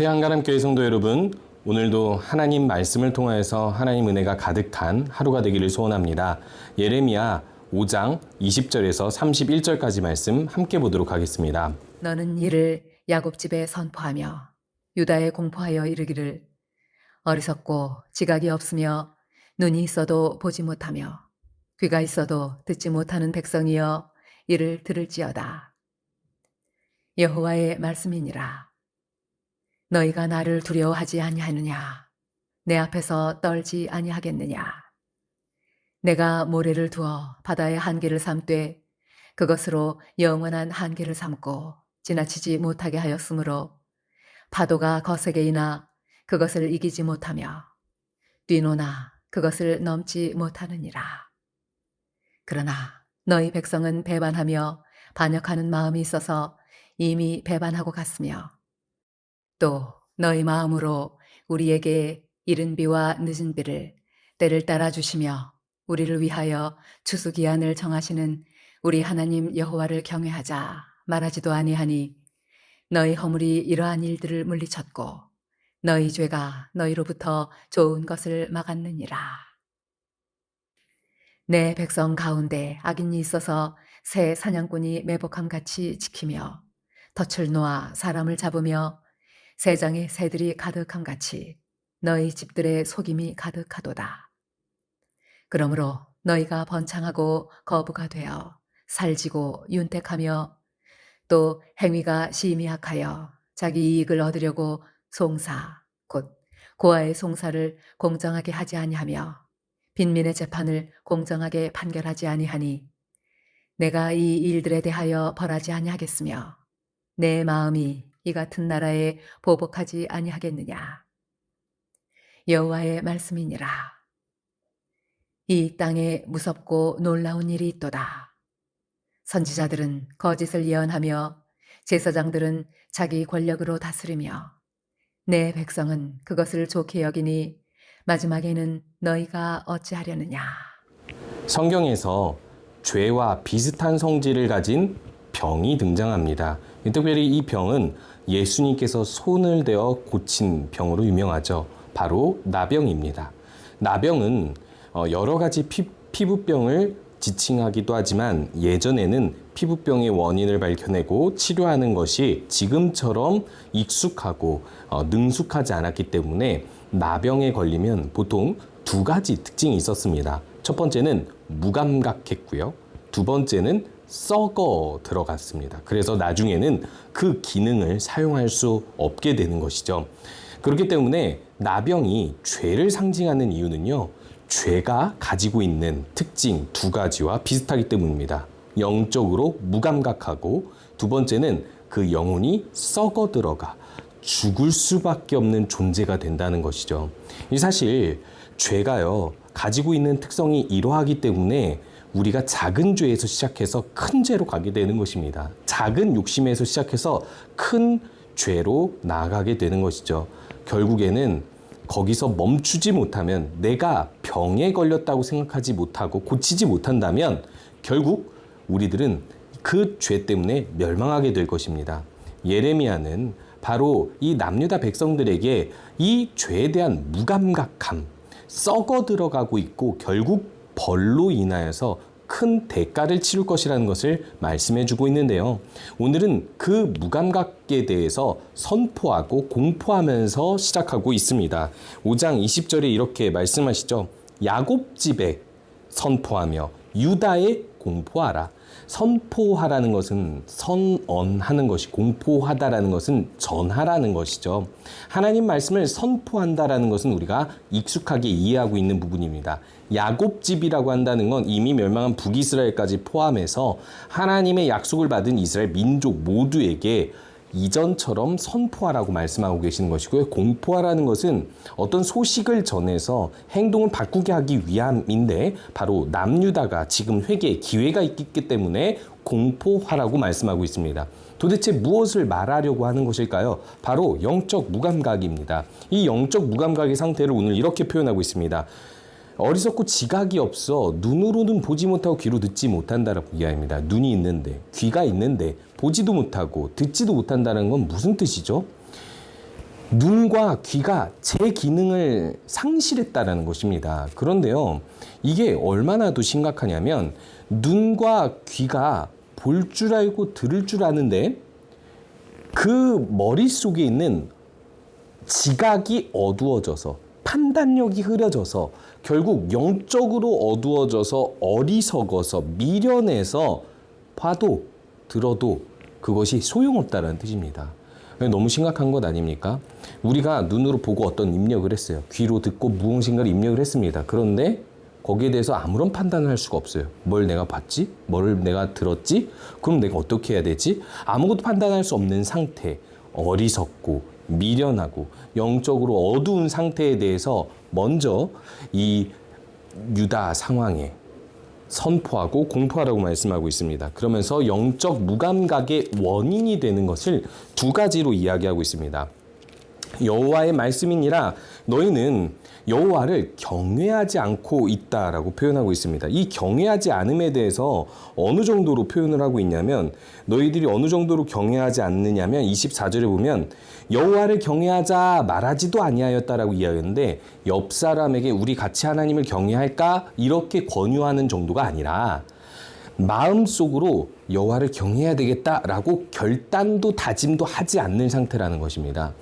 안녕하세요. 한가람 교회 성도 여러분. 오늘도 하나님 말씀을 통하여서 하나님 은혜가 가득한 하루가 되기를 소원합니다. 예레미야 5장 20절에서 31절까지 말씀 함께 보도록 하겠습니다. 너는 이를 야곱 집에 선포하며 유다에 공포하여 이르기를 어리석고 지각이 없으며 눈이 있어도 보지 못하며 귀가 있어도 듣지 못하는 백성이여 이를 들을지어다. 여호와의 말씀이니라. 너희가 나를 두려워하지 아니하느냐? 내 앞에서 떨지 아니하겠느냐? 내가 모래를 두어 바다의 한계를 삼되 그것으로 영원한 한계를 삼고 지나치지 못하게 하였으므로 파도가 거세게 이나 그것을 이기지 못하며 뛰노나 그것을 넘지 못하느니라. 그러나 너희 백성은 배반하며 반역하는 마음이 있어서 이미 배반하고 갔으며 또 너희 마음으로 우리에게 이른 비와 늦은 비를 때를 따라 주시며 우리를 위하여 추수 기한을 정하시는 우리 하나님 여호와를 경외하자 말하지도 아니하니 너희 허물이 이러한 일들을 물리쳤고 너희 죄가 너희로부터 좋은 것을 막았느니라. 내 백성 가운데 악인이 있어서 새 사냥꾼이 매복함 같이 지키며 덫을 놓아 사람을 잡으며 세장에 새들이 가득함 같이 너희 집들의 속임이 가득하도다. 그러므로 너희가 번창하고 거부가 되어 살지고 윤택하며 또 행위가 심히 악하여 자기 이익을 얻으려고 송사 곧 고아의 송사를 공정하게 하지 아니하며 빈민의 재판을 공정하게 판결하지 아니하니 내가 이 일들에 대하여 벌하지 아니하겠으며 내 마음이 이 같은 나라에 보복하지 아니하겠느냐? 여호와의 말씀이니라. 이 땅에 무섭고 놀라운 일이 있도다. 선지자들은 거짓을 예언하며 제사장들은 자기 권력으로 다스리며 내 백성은 그것을 좋게 여기니 마지막에는 너희가 어찌하려느냐? 성경에서 죄와 비슷한 성질을 가진 병이 등장합니다. 특별히 이 병은 예수님께서 손을 대어 고친 병으로 유명하죠. 바로 나병입니다. 나병은 어, 여러 가지 피, 피부병을 지칭하기도 하지만 예전에는 피부병의 원인을 밝혀내고 치료하는 것이 지금처럼 익숙하고 어, 능숙하지 않았기 때문에 나병에 걸리면 보통 두 가지 특징이 있었습니다. 첫 번째는 무감각했고요. 두 번째는 썩어 들어갔습니다. 그래서 나중에는 그 기능을 사용할 수 없게 되는 것이죠. 그렇기 때문에 나병이 죄를 상징하는 이유는요. 죄가 가지고 있는 특징 두 가지와 비슷하기 때문입니다. 영적으로 무감각하고 두 번째는 그 영혼이 썩어 들어가 죽을 수밖에 없는 존재가 된다는 것이죠. 이 사실 죄가요 가지고 있는 특성이 이러하기 때문에 우리가 작은 죄에서 시작해서 큰 죄로 가게 되는 것입니다. 작은 욕심에서 시작해서 큰 죄로 나아가게 되는 것이죠. 결국에는 거기서 멈추지 못하면 내가 병에 걸렸다고 생각하지 못하고 고치지 못한다면 결국 우리들은 그 죄 때문에 멸망하게 될 것입니다. 예레미야는 바로 이 남유다 백성들에게 이 죄에 대한 무감각함, 썩어 들어가고 있고 결국 벌로 인하여서 큰 대가를 치를 것이라는 것을 말씀해 주고 있는데요. 오늘은 그 무감각에 대해서 선포하고 공포하면서 시작하고 있습니다. 5장 20절에 이렇게 말씀하시죠. 야곱 집에 선포하며 유다에 공포하라. 선포하라는 것은 선언하는 것이 공포하다라는 것은 전하라는 것이죠. 하나님 말씀을 선포한다라는 것은 우리가 익숙하게 이해하고 있는 부분입니다. 야곱 집이라고 한다는 건 이미 멸망한 북이스라엘까지 포함해서 하나님의 약속을 받은 이스라엘 민족 모두에게 이전처럼 선포하라고 말씀하고 계시는 것이고요. 공포하라는 것은 어떤 소식을 전해서 행동을 바꾸게 하기 위함인데 바로 남유다가 지금 회개의 기회가 있기 때문에 공포하라고 말씀하고 있습니다. 도대체 무엇을 말하려고 하는 것일까요? 바로 영적 무감각입니다. 이 영적 무감각의 상태를 오늘 이렇게 표현하고 있습니다. 어리석고 지각이 없어 눈으로는 보지 못하고 귀로 듣지 못한다라고 이야기합니다. 눈이 있는데 귀가 있는데 보지도 못하고 듣지도 못한다는 건 무슨 뜻이죠? 눈과 귀가 제 기능을 상실했다라는 것입니다. 그런데요, 이게 얼마나 더 심각하냐면 눈과 귀가 볼 줄 알고 들을 줄 아는데 그 머릿속에 있는 지각이 어두워져서 판단력이 흐려져서 결국 영적으로 어두워져서 어리석어서 미련해서 봐도 들어도 그것이 소용없다는 뜻입니다. 너무 심각한 것 아닙니까? 우리가 눈으로 보고 어떤 입력을 했어요. 귀로 듣고 무엇인가를 입력을 했습니다. 그런데 거기에 대해서 아무런 판단을 할 수가 없어요. 뭘 내가 봤지? 뭘 내가 들었지? 그럼 내가 어떻게 해야 되지? 아무것도 판단할 수 없는 상태. 어리석고 미련하고 영적으로 어두운 상태에 대해서 먼저 이 유다 상황에 선포하고 공포하라고 말씀하고 있습니다. 그러면서 영적 무감각의 원인이 되는 것을 두 가지로 이야기하고 있습니다. 여호와의 말씀이니라 너희는 여호와를 경외하지 않고 있다라고 표현하고 있습니다. 이 경외하지 않음에 대해서 어느 정도로 표현을 하고 있냐면 너희들이 어느 정도로 경외하지 않느냐면 24절에 보면 여호와를 경외하자 말하지도 아니하였다라고 이야기하는데 옆 사람에게 우리 같이 하나님을 경외할까 이렇게 권유하는 정도가 아니라 마음속으로 여호와를 경외해야 되겠다라고 결단도 다짐도 하지 않는 상태라는 것입니다.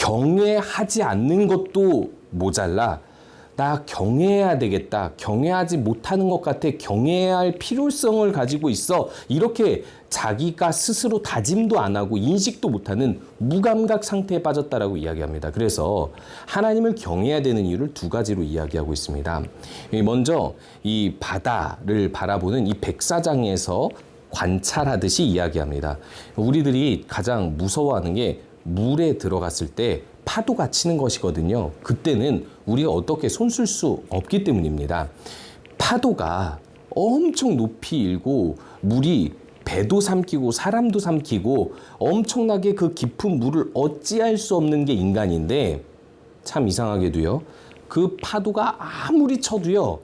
경외하지 않는 것도 모자라 나 경외해야 되겠다. 경외하지 못하는 것 같아. 경외해야 할 필요성을 가지고 있어. 이렇게 자기가 스스로 다짐도 안 하고 인식도 못하는 무감각 상태에 빠졌다라고 이야기합니다. 그래서 하나님을 경외해야 되는 이유를 두 가지로 이야기하고 있습니다. 먼저 이 바다를 바라보는 이 백사장에서 관찰하듯이 이야기합니다. 우리들이 가장 무서워하는 게 물에 들어갔을 때 파도가 치는 것이거든요. 그때는 우리가 어떻게 손쓸 수 없기 때문입니다. 파도가 엄청 높이 일고 물이 배도 삼키고 사람도 삼키고 엄청나게 그 깊은 물을 어찌할 수 없는 게 인간인데 참 이상하게도요. 그 파도가 아무리 쳐도요.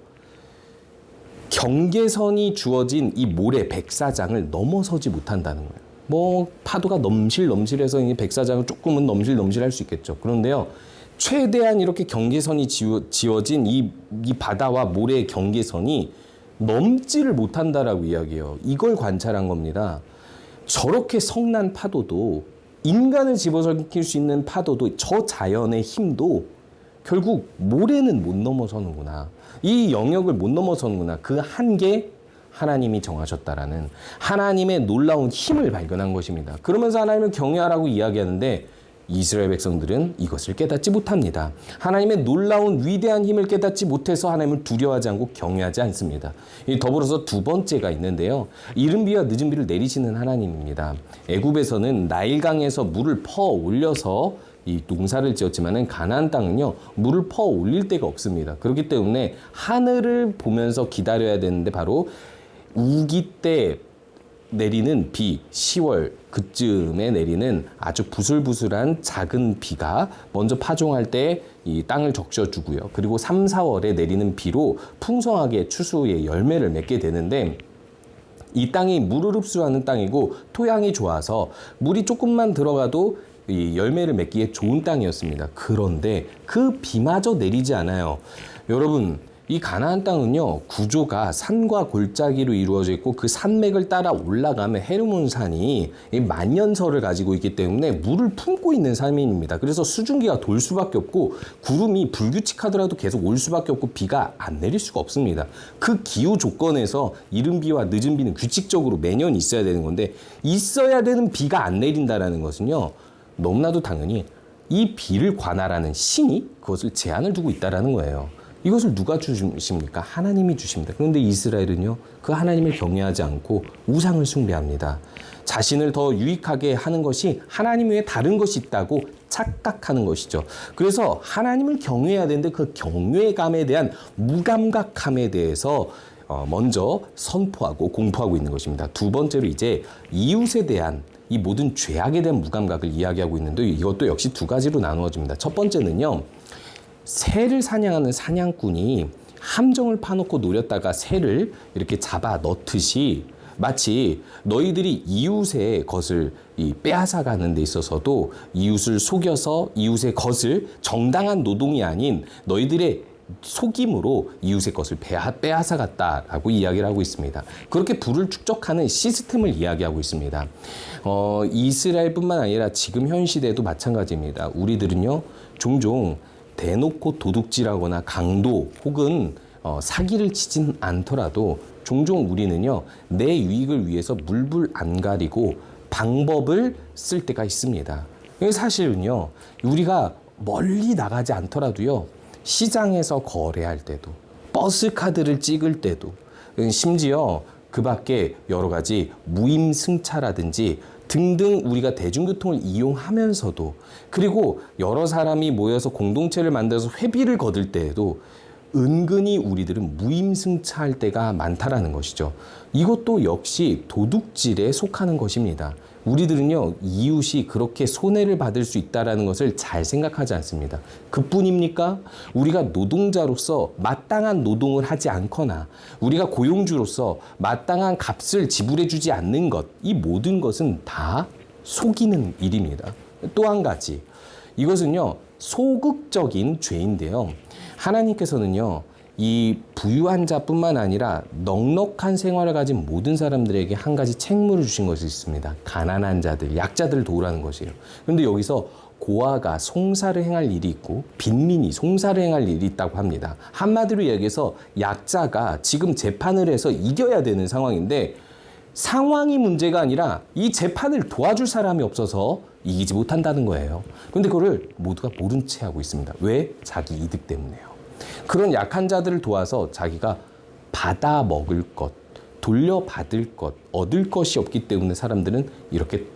경계선이 주어진 이 모래 백사장을 넘어서지 못한다는 거예요. 뭐 파도가 넘실넘실해서 이 백사장을 조금은 넘실넘실할 수 있겠죠. 그런데요. 최대한 이렇게 경계선이 지워, 지어진 이, 이 바다와 모래의 경계선이 넘지를 못한다라고 이야기해요. 이걸 관찰한 겁니다. 저렇게 성난 파도도 인간을 집어삼킬 수 있는 파도도 저 자연의 힘도 결국 모래는 못 넘어서는구나. 이 영역을 못 넘어서는구나. 그 한계 하나님이 정하셨다라는 하나님의 놀라운 힘을 발견한 것입니다. 그러면서 하나님을 경외하라고 이야기하는데 이스라엘 백성들은 이것을 깨닫지 못합니다. 하나님의 놀라운 위대한 힘을 깨닫지 못해서 하나님을 두려워하지 않고 경외하지 않습니다. 이 더불어서 두 번째가 있는데요. 이른 비와 늦은 비를 내리시는 하나님입니다. 애굽에서는 나일강에서 물을 퍼 올려서 이 농사를 지었지만은 가나안 땅은요 물을 퍼 올릴 데가 없습니다. 그렇기 때문에 하늘을 보면서 기다려야 되는데 바로 우기 때 내리는 비, 10월 그쯤에 내리는 아주 부슬부슬한 작은 비가 먼저 파종할 때 이 땅을 적셔주고요. 그리고 3, 4월에 내리는 비로 풍성하게 추수의 열매를 맺게 되는데 이 땅이 물을 흡수하는 땅이고 토양이 좋아서 물이 조금만 들어가도 이 열매를 맺기에 좋은 땅이었습니다. 그런데 그 비마저 내리지 않아요. 여러분, 이 가나안 땅은요 구조가 산과 골짜기로 이루어져 있고 그 산맥을 따라 올라가면 헤르몬 산이 이 만년설을 가지고 있기 때문에 물을 품고 있는 산입니다. 그래서 수증기가 돌 수밖에 없고 구름이 불규칙하더라도 계속 올 수밖에 없고 비가 안 내릴 수가 없습니다. 그 기후 조건에서 이른 비와 늦은 비는 규칙적으로 매년 있어야 되는 건데 있어야 되는 비가 안 내린다라는 것은요 너무나도 당연히 이 비를 관할하는 신이 그것을 제한을 두고 있다라는 거예요. 이것을 누가 주십니까? 하나님이 주십니다. 그런데 이스라엘은요, 그 하나님을 경외하지 않고 우상을 숭배합니다. 자신을 더 유익하게 하는 것이 하나님 외에 다른 것이 있다고 착각하는 것이죠. 그래서 하나님을 경외해야 되는데 그 경외감에 대한 무감각함에 대해서 어, 먼저 선포하고 공포하고 있는 것입니다. 두 번째로 이제 이웃에 대한 이 모든 죄악에 대한 무감각을 이야기하고 있는데 이것도 역시 두 가지로 나누어집니다. 첫 번째는요. 새를 사냥하는 사냥꾼이 함정을 파놓고 노렸다가 새를 이렇게 잡아 넣듯이 마치 너희들이 이웃의 것을 이 빼앗아 가는 데 있어서도 이웃을 속여서 이웃의 것을 정당한 노동이 아닌 너희들의 속임으로 이웃의 것을 빼앗- 빼앗아갔다라고 이야기를 하고 있습니다. 그렇게 부를 축적하는 시스템을 이야기하고 있습니다. 어, 이스라엘뿐만 아니라 지금 현 시대도 마찬가지입니다. 우리들은요 종종 대놓고 도둑질하거나 강도 혹은 어, 사기를 치진 않더라도 종종 우리는요 내 유익을 위해서 물불 안 가리고 방법을 쓸 때가 있습니다. 사실은요 우리가 멀리 나가지 않더라도요 시장에서 거래할 때도 버스 카드를 찍을 때도 심지어 그 밖에 여러 가지 무임승차라든지 등등 우리가 대중교통을 이용하면서도 그리고 여러 사람이 모여서 공동체를 만들어서 회비를 거둘 때에도 은근히 우리들은 무임승차할 때가 많다라는 것이죠. 이것도 역시 도둑질에 속하는 것입니다. 우리들은요 이웃이 그렇게 손해를 받을 수 있다라는 것을 잘 생각하지 않습니다. 그뿐입니까? 우리가 노동자로서 마땅한 노동을 하지 않거나 우리가 고용주로서 마땅한 값을 지불해주지 않는 것, 이 모든 것은 다 속이는 일입니다. 또 한 가지, 이것은요 소극적인 죄인데요. 하나님께서는요 이 부유한 자뿐만 아니라 넉넉한 생활을 가진 모든 사람들에게 한 가지 책무를 주신 것이 있습니다. 가난한 자들, 약자들을 도우라는 것이에요. 그런데 여기서 고아가 송사를 행할 일이 있고 빈민이 송사를 행할 일이 있다고 합니다. 한마디로 얘기해서 약자가 지금 재판을 해서 이겨야 되는 상황인데 상황이 문제가 아니라 이 재판을 도와줄 사람이 없어서 이기지 못한다는 거예요. 그런데 그거를 모두가 모른 채 하고 있습니다. 왜? 자기 이득 때문에요. 그런 약한 자들을 도와서 자기가 받아 먹을 것, 돌려받을 것, 얻을 것이 없기 때문에 사람들은 이렇게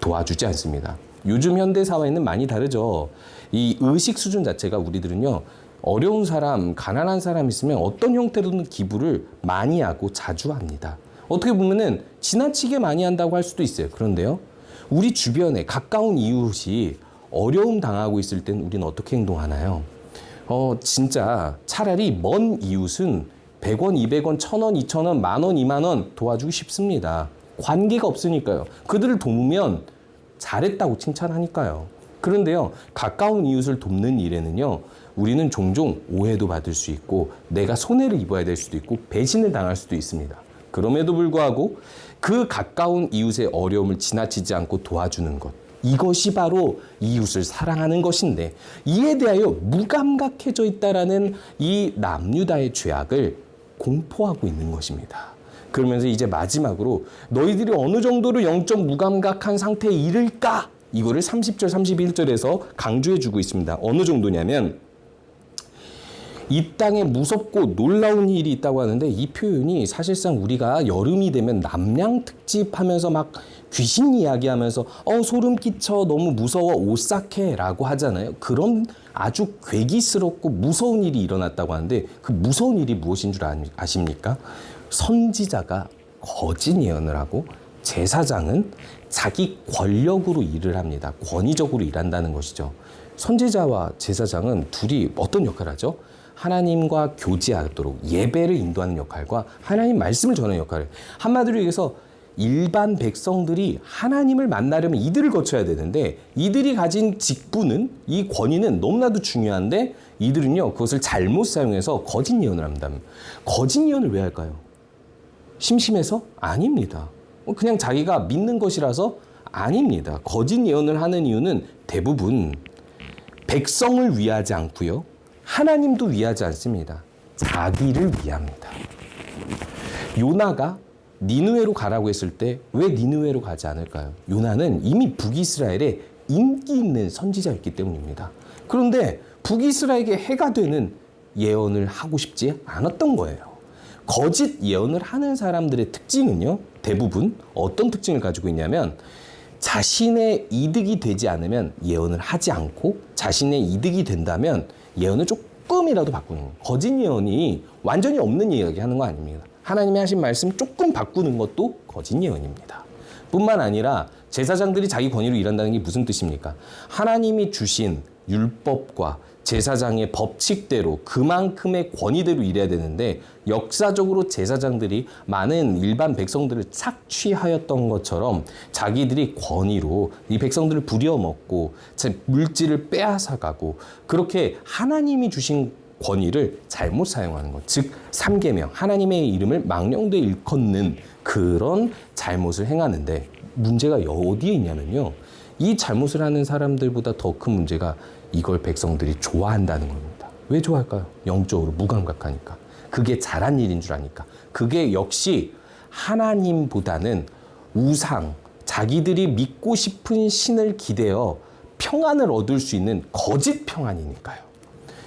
도와주지 않습니다. 요즘 현대 사회는 많이 다르죠. 이 의식 수준 자체가 우리들은요. 어려운 사람, 가난한 사람 있으면 어떤 형태로든 기부를 많이 하고 자주 합니다. 어떻게 보면은 지나치게 많이 한다고 할 수도 있어요. 그런데요. 우리 주변에 가까운 이웃이 어려움 당하고 있을 땐 우리는 어떻게 행동하나요? 어, 진짜 차라리 먼 이웃은 100원, 200원, 1000원, 2000원, 만원, 2만원 도와주고 싶습니다. 관계가 없으니까요. 그들을 도우면 잘했다고 칭찬하니까요. 그런데요, 가까운 이웃을 돕는 일에는요, 우리는 종종 오해도 받을 수 있고, 내가 손해를 입어야 될 수도 있고, 배신을 당할 수도 있습니다. 그럼에도 불구하고 그 가까운 이웃의 어려움을 지나치지 않고 도와주는 것. 이것이 바로 이웃을 사랑하는 것인데 이에 대하여 무감각해져 있다라는 이 남유다의 죄악을 공포하고 있는 것입니다. 그러면서 이제 마지막으로 너희들이 어느 정도로 영적 무감각한 상태에 이를까? 이거를 30절, 31절에서 강조해 주고 있습니다. 어느 정도냐면 이 땅에 무섭고 놀라운 일이 있다고 하는데 이 표현이 사실상 우리가 여름이 되면 남양 특집 하면서 막 귀신 이야기하면서 어 소름 끼쳐 너무 무서워 오싹해라고 하잖아요. 그런 아주 괴기스럽고 무서운 일이 일어났다고 하는데 그 무서운 일이 무엇인 줄 아십니까? 선지자가 거짓 예언을 하고 제사장은 자기 권력으로 일을 합니다. 권위적으로 일한다는 것이죠. 선지자와 제사장은 둘이 어떤 역할을 하죠? 하나님과 교제하도록 예배를 인도하는 역할과 하나님 말씀을 전하는 역할을 한마디로 얘기해서 일반 백성들이 하나님을 만나려면 이들을 거쳐야 되는데 이들이 가진 직분은 이 권위는 너무나도 중요한데 이들은요 그것을 잘못 사용해서 거짓 예언을 합니다. 거짓 예언을 왜 할까요? 심심해서? 아닙니다. 그냥 자기가 믿는 것이라서 아닙니다. 거짓 예언을 하는 이유는 대부분 백성을 위하지 않고요. 하나님도 위하지 않습니다. 자기를 위합니다. 요나가 니누에로 가라고 했을 때 왜 니누에로 가지 않을까요? 요나는 이미 북이스라엘에 인기 있는 선지자였기 때문입니다. 그런데 북이스라엘에게 해가 되는 예언을 하고 싶지 않았던 거예요. 거짓 예언을 하는 사람들의 특징은요, 대부분 어떤 특징을 가지고 있냐면, 자신의 이득이 되지 않으면 예언을 하지 않고, 자신의 이득이 된다면 예언을 조금이라도 바꾸는 거예요. 거짓 예언이 완전히 없는 이야기 하는 거 아닙니다. 하나님이 하신 말씀 조금 바꾸는 것도 거짓 예언입니다. 뿐만 아니라 제사장들이 자기 권위로 일한다는 게 무슨 뜻입니까? 하나님이 주신 율법과 제사장의 법칙대로 그만큼의 권위대로 일해야 되는데 역사적으로 제사장들이 많은 일반 백성들을 착취하였던 것처럼 자기들이 권위로 이 백성들을 부려먹고 제 물질을 빼앗아가고 그렇게 하나님이 주신 권위를 잘못 사용하는 것. 즉, 삼계명 하나님의 이름을 망령되 일컫는 그런 잘못을 행하는데 문제가 어디에 있냐면요. 이 잘못을 하는 사람들보다 더 큰 문제가 이걸 백성들이 좋아한다는 겁니다. 왜 좋아할까요? 영적으로 무감각하니까. 그게 잘한 일인 줄 아니까. 그게 역시 하나님보다는 우상, 자기들이 믿고 싶은 신을 기대어 평안을 얻을 수 있는 거짓 평안이니까요.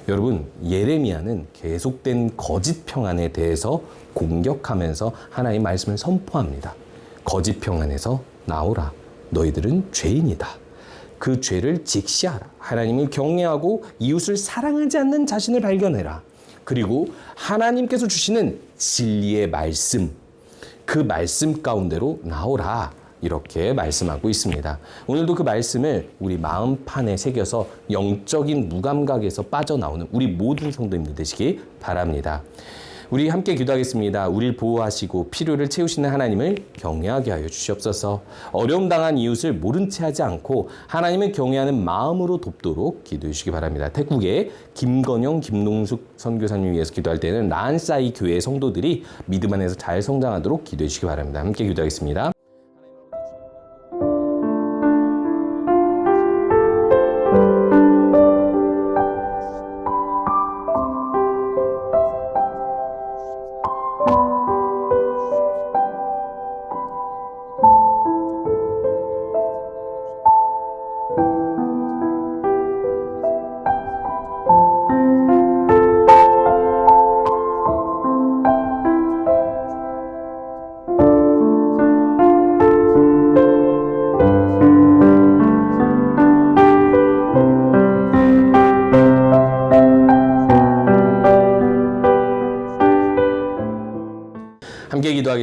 여러분, 예레미야는 계속된 거짓 평안에 대해서 공격하면서 하나의 말씀을 선포합니다. 거짓 평안에서 나오라. 너희들은 죄인이다. 그 죄를 직시하라. 하나님을 경외하고 이웃을 사랑하지 않는 자신을 발견해라. 그리고 하나님께서 주시는 진리의 말씀, 그 말씀 가운데로 나오라. 이렇게 말씀하고 있습니다. 오늘도 그 말씀을 우리 마음판에 새겨서 영적인 무감각에서 빠져나오는 우리 모든 성도님들 되시기 바랍니다. 우리 함께 기도하겠습니다. 우리를 보호하시고 필요를 채우시는 하나님을 경외하게 하여 주시옵소서. 어려움 당한 이웃을 모른 채 하지 않고 하나님을 경외하는 마음으로 돕도록 기도해 주시기 바랍니다. 태국의 김건영, 김농숙 선교사님 위해서 기도할 때는 란사이 교회 성도들이 믿음 안에서 잘 성장하도록 기도해 주시기 바랍니다. 함께 기도하겠습니다.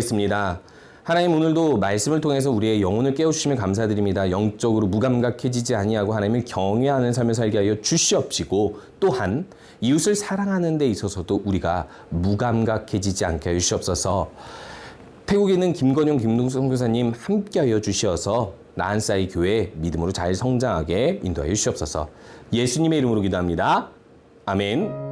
기도하겠습니다. 하나님 오늘도 말씀을 통해서 우리의 영혼을 깨우시면 감사드립니다. 영적으로 무감각해지지 아니하고 하나님을 경외하는 삶을 살게 하여 주시옵시고 또한 이웃을 사랑하는 데 있어서도 우리가 무감각해지지 않게 하여 주시옵소서. 태국에 있는 김건영, 김동성 교사님 함께하여 주시어서 나한사이 교회 믿음으로 잘 성장하게 인도하여 주시옵소서. 예수님의 이름으로 기도합니다. 아멘.